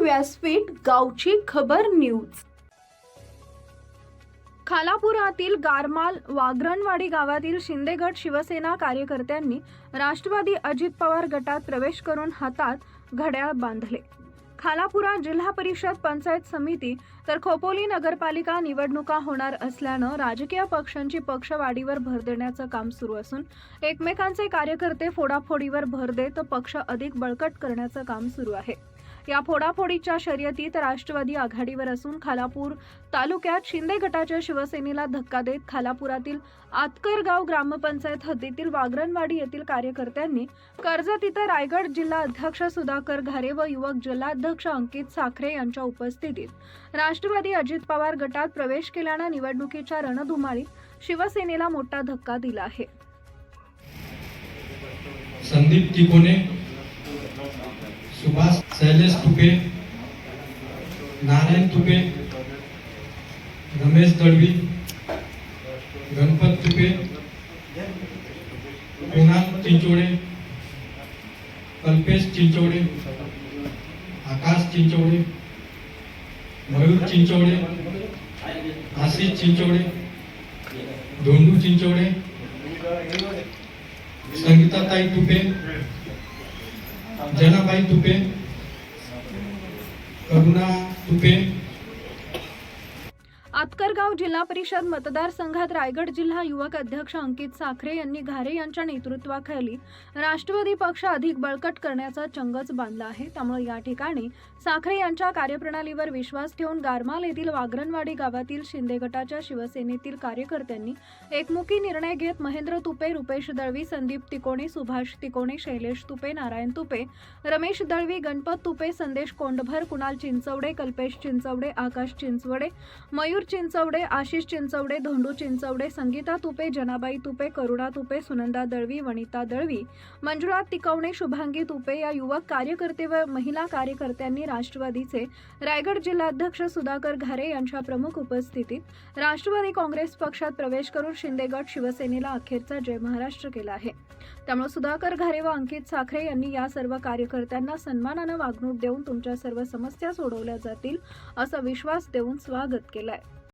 व्यासपीठ गावची खबर न्यूज. खालापुरातील गारमाल वागरणवाडी गावातील शिंदेगड शिवसेना कार्यकर्त्यांनी राष्ट्रवादी अजित पवार गटात प्रवेश करून हातात घड्याळ बांधले. खालापुरा जिल्हा परिषद पंचायत समिती तर खोपोली नगरपालिका निवडणुका होणार असल्यानं राजकीय पक्षांची पक्षवाढीवर भर देण्याचं काम सुरू असून एकमेकांचे कार्यकर्ते फोडाफोडीवर भर देत पक्ष अधिक बळकट करण्याचं काम सुरू आहे. या फोडाफोडीच्या शर्यतीत राष्ट्रवादी आघाडीवर असून खालापूर तालुक्यात शिंदे गटाच्या शिवसेनेला धक्का देत खालापुरातील आतकरगाव ग्रामपंचायत हद्दीतील वागरणवाडी येथील कार्यकर्त्यांनी कर्जत इथं रायगड जिल्हा अध्यक्ष सुधाकर घारे व युवक जिल्हाध्यक्ष अंकित साखरे यांच्या उपस्थितीत राष्ट्रवादी अजित पवार गटात प्रवेश केल्यानं निवडणुकीच्या रणधुमाळीत शिवसेनेला मोठा धक्का दिला आहे. संदीप तिकोने शैलेश तुपे नारायण तुपे रमेश दळवी गणपत तुपे कुणाल चिंचोडे कल्पेश चिंचोडे आकाश चिंचोडे मयूर चिंचोडे आशिष चिंचोडे धोंडू चिंचोडे संगीताताई तुपे जनाबाई तुपे करुणा तुपे आतकरगाव जिल्हा परिषद मतदारसंघात रायगड जिल्हा युवक अध्यक्ष अंकित साखरे यांनी घारे यांच्या नेतृत्वाखाली राष्ट्रवादी पक्ष अधिक बळकट करण्याचा चंगच बांधला आहे. त्यामुळे या ठिकाणी साखरे यांच्या कार्यप्रणालीवर विश्वास ठेवून गारमाल येथील वागरणवाडी गावातील शिंदे गटाच्या शिवसेनेतील कार्यकर्त्यांनी एकमुखी निर्णय घेत महेंद्र तुपे रुपेश दळवी संदीप तिकोणे सुभाष तिकोणे शैलेश तुपे नारायण तुपे रमेश दळवी गणपत तुपे संदेश कोंडभर कुणाल चिंचवडे कल्पेश चिंचवडे आकाश चिंचवडे मयूर चिंचवडे आशिष चिंचवडे धोंडू चिंचवडे संगीता तुपे जनाबाई तुपे करुणा तुपे सुनंदा दळवी वनिता दळवी मंजुळा तिकवणे शुभांगी तुपे या युवक कार्यकर्ते व महिला कार्यकर्त्यांनी राष्ट्रवादीचे रायगड जिल्हाध्यक्ष सुधाकर घारे यांच्या प्रमुख उपस्थितीत राष्ट्रवादी काँग्रेस पक्षात प्रवेश करून शिंदेगड शिवसेनेला अखेरचा जय महाराष्ट्र केला आहे. त्यामुळे सुधाकर घारे व अंकित साखरे यांनी या सर्व कार्यकर्त्यांना सन्मानानं वागणूक देऊन तुमच्या सर्व समस्या सोडवल्या जातील असा विश्वास देऊन स्वागत केलाय.